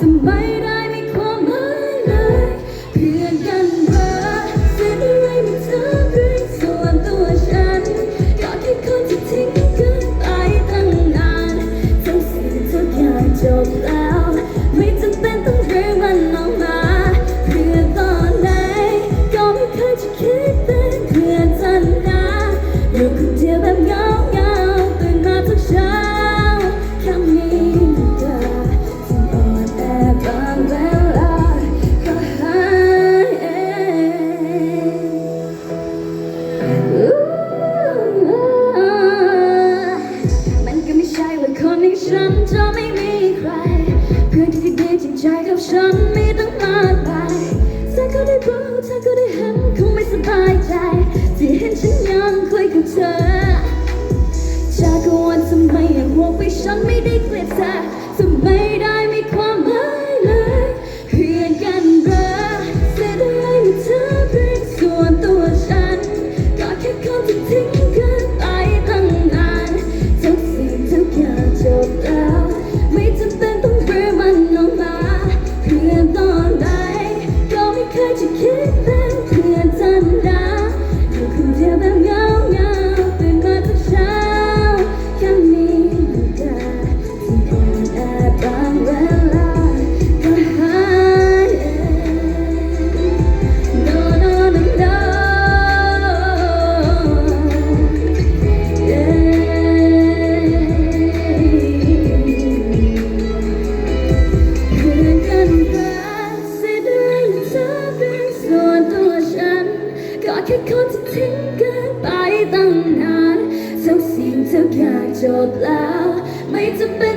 ทำไม ไม่ได้เกลียดเธอทำไมได้ไม่คว ดแล้ว ไม่จำเป็น